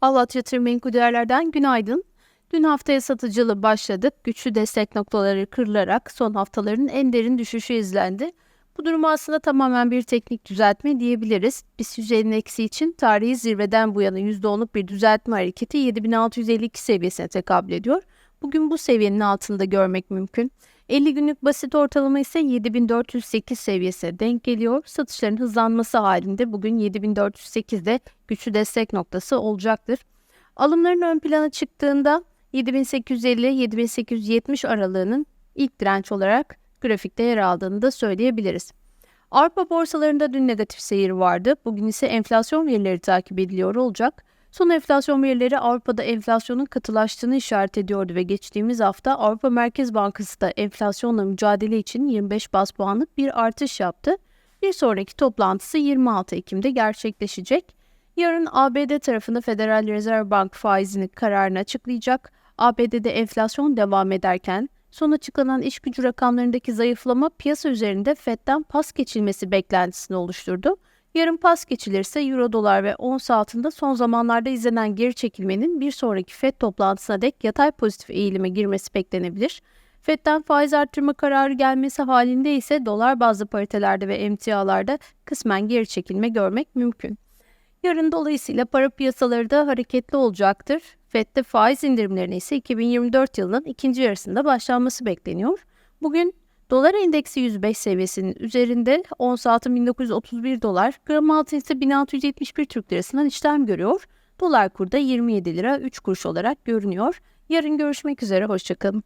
Alat Yatırım Menkul günaydın. Dün haftaya satıcılı başladık. Güçlü destek noktaları kırılarak son haftaların en derin düşüşü izlendi. Bu durumu aslında tamamen bir teknik düzeltme diyebiliriz. BIST 100 endeksi için tarihi zirveden bu yana %10'luk bir düzeltme hareketi 7652 seviyesine tekabül ediyor. Bugün bu seviyenin altında görmek mümkün. 50 günlük basit ortalama ise 7408 seviyesine denk geliyor. Satışların hızlanması halinde bugün 7408'de güçlü destek noktası olacaktır. Alımların ön plana çıktığında 7850-7870 aralığının ilk direnç olarak grafikte yer aldığını da söyleyebiliriz. Avrupa borsalarında dün negatif seyir vardı. Bugün ise enflasyon verileri takip ediliyor olacak. Son enflasyon verileri Avrupa'da enflasyonun katılaştığını işaret ediyordu ve geçtiğimiz hafta Avrupa Merkez Bankası da enflasyonla mücadele için 25 bas puanlık bir artış yaptı. Bir sonraki toplantısı 26 Ekim'de gerçekleşecek. Yarın ABD tarafında Federal Reserve Bank faizini kararını açıklayacak. ABD'de enflasyon devam ederken son açıklanan iş gücü rakamlarındaki zayıflama piyasa üzerinde FED'den pas geçilmesi beklentisini oluşturdu. Yarın pas geçilirse euro dolar ve ons altında son zamanlarda izlenen geri çekilmenin bir sonraki FED toplantısına dek yatay pozitif eğilime girmesi beklenebilir. FED'den faiz arttırma kararı gelmesi halinde ise dolar bazlı paritelerde ve emtialarda kısmen geri çekilme görmek mümkün. Yarın dolayısıyla para piyasaları da hareketli olacaktır. FED'de faiz indirimlerine ise 2024 yılının ikinci yarısında başlanması bekleniyor. Bugün dolar endeksi 105 seviyesinin üzerinde ons altın 1931 dolar, gram altın ise 1671 Türk lirasından işlem görüyor. Dolar kurda 27 lira 3 kuruş olarak görünüyor. Yarın görüşmek üzere, hoşçakalın.